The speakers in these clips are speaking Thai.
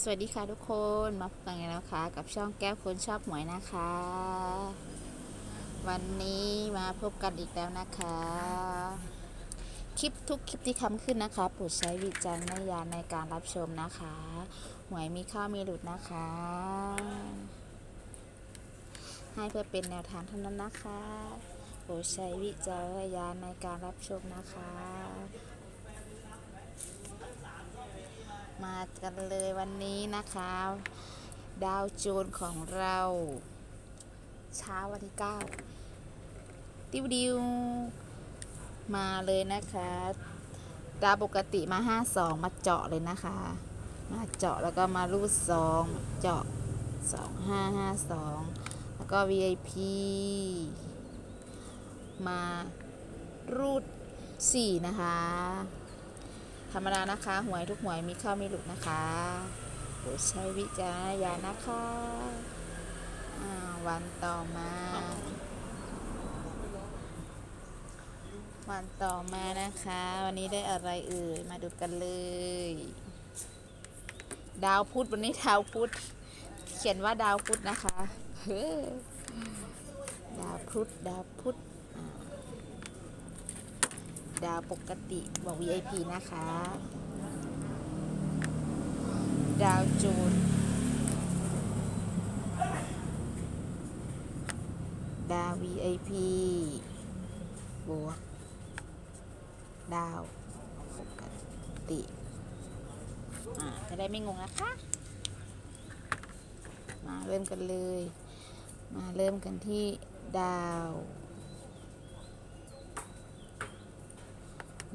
สวัสดีค่ะทุกคนมาพบกันแล้วค่ะ กับช่องแก้วคนชอบหวยนะคะ วันนี้มาพบกันอีกแล้วนะคะ คลิปทุกคลิปที่ทำขึ้นนะคะโปรดใช้วิจารณญาณในการรับชมนะคะหวยมีข้ามีหลุดนะคะ ให้เพื่อเป็นแนวทางเท่านั้นนะคะโปรดใช้วิจารณญาณในการรับชมนะคะ มา กันเลยวันนี้นะคะ ดาวโจนของเรา เช้าวันที่ 9 ดิวดิวมาเลยนะคะ ดาวปกติมา 52 มาเจาะเลยนะคะ มาเจาะแล้วก็มารูดสองเจาะ 2552 แล้วก็ VIP มารูด 4 นะคะ ธรรมดานะคะ หวยทุกหวยมีเข้ามีหลุดนะคะโปรดใช้วิจารณญาณนะคะอ่าวันต่อมา วันต่อมานะคะ วันนี้ได้อะไรเอ่ยมาดูกันเลย ดาวพุธวันนี้ดาวพุธเขียนว่าดาวพุธนะคะเฮ้อดาวพุธดาวพุธ ดาวปกติบอก VIP นะคะ ดาวจูน ดาว VIP บวก ดาวปกติอ่าจะได้ไม่งงนะคะ มาเริ่มกันเลย มาเริ่มกันที่ดาว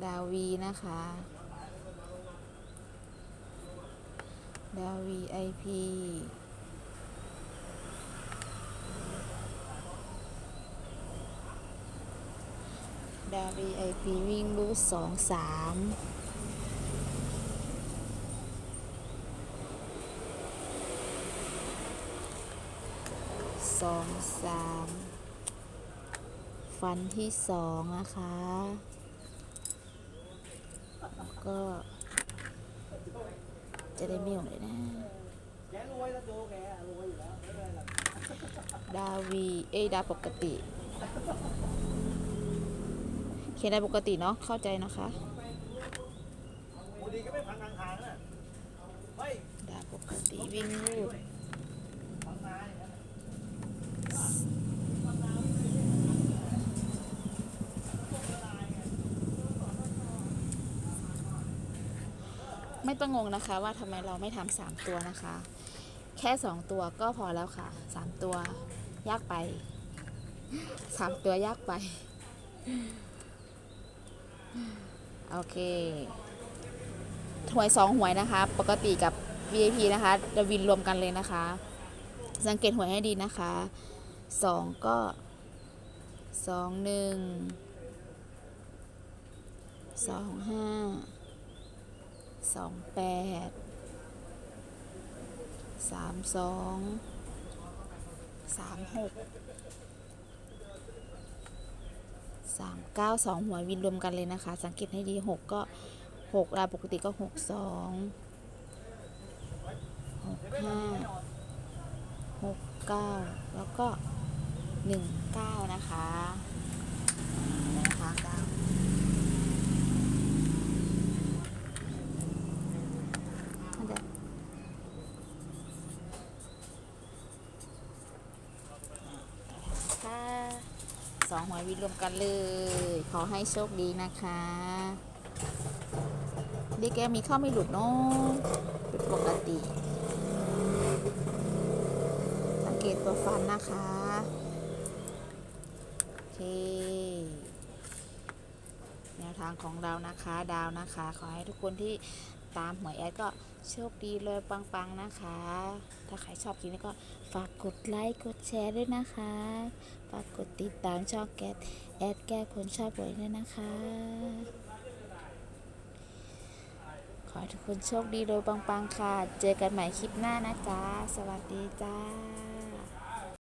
ดาววีนะคะ ดาว VIP ดาว VIP วิ่งรูดสองสามสองสามฟันที่สองนะคะ ก็ จะได้ไม่หงเลยนะ ดาวี เอ้ยดาปกติเขียนได้ปกติเนาะเข้าใจนะคะดาปกติวิ่งรูป พังนาอย่างนั้นน่ะ ไม่ต้องงงนะคะ ว่าทำไมเราไม่ทำสามตัวนะคะ แค่สองตัวก็พอแล้วค่ะสามตัวยากไปสามตัวยากไป โอเคหวยสองหวยนะคะ ปกติกับ VIP นะคะจะวินรวมกันเลยนะคะ สังเกตหวยให้ดีนะคะสองก็สองหนึ่งสองห้า สองแปดสามสองสามหกสามเก้าสองหัววินรวมกันเลยนะคะ สังเกตให้ดีหกก็หกราปกติก็หกสองหกห้าหกเก้าแล้วก็หนึ่งเก้านะคะนะคะเก้า มันจะค่ะ สองหวยวิรวมกันเลย ขอให้โชคดีนะคะเด็กแกมีข้าไม่หลุดเนาะเป็นปกติ สังเกตตัวฟันนะคะ โอเค แนวทางของเรานะคะ ดาวนะคะ ขอให้ทุกคนที่ ตามหวยแอดก็โชคดีเลยปังๆนะคะ ถ้าใครชอบคลิปนี้ก็ฝากกดไลค์กดแชร์ด้วยนะคะ ฝากกดติดตามช่องแกดแอดแก้คนชอบหวยด้วยนะคะ ขอให้ทุกคนโชคดีโดยปังๆค่ะ เจอกันใหม่คลิปหน้านะจ๊ะ สวัสดีจ้า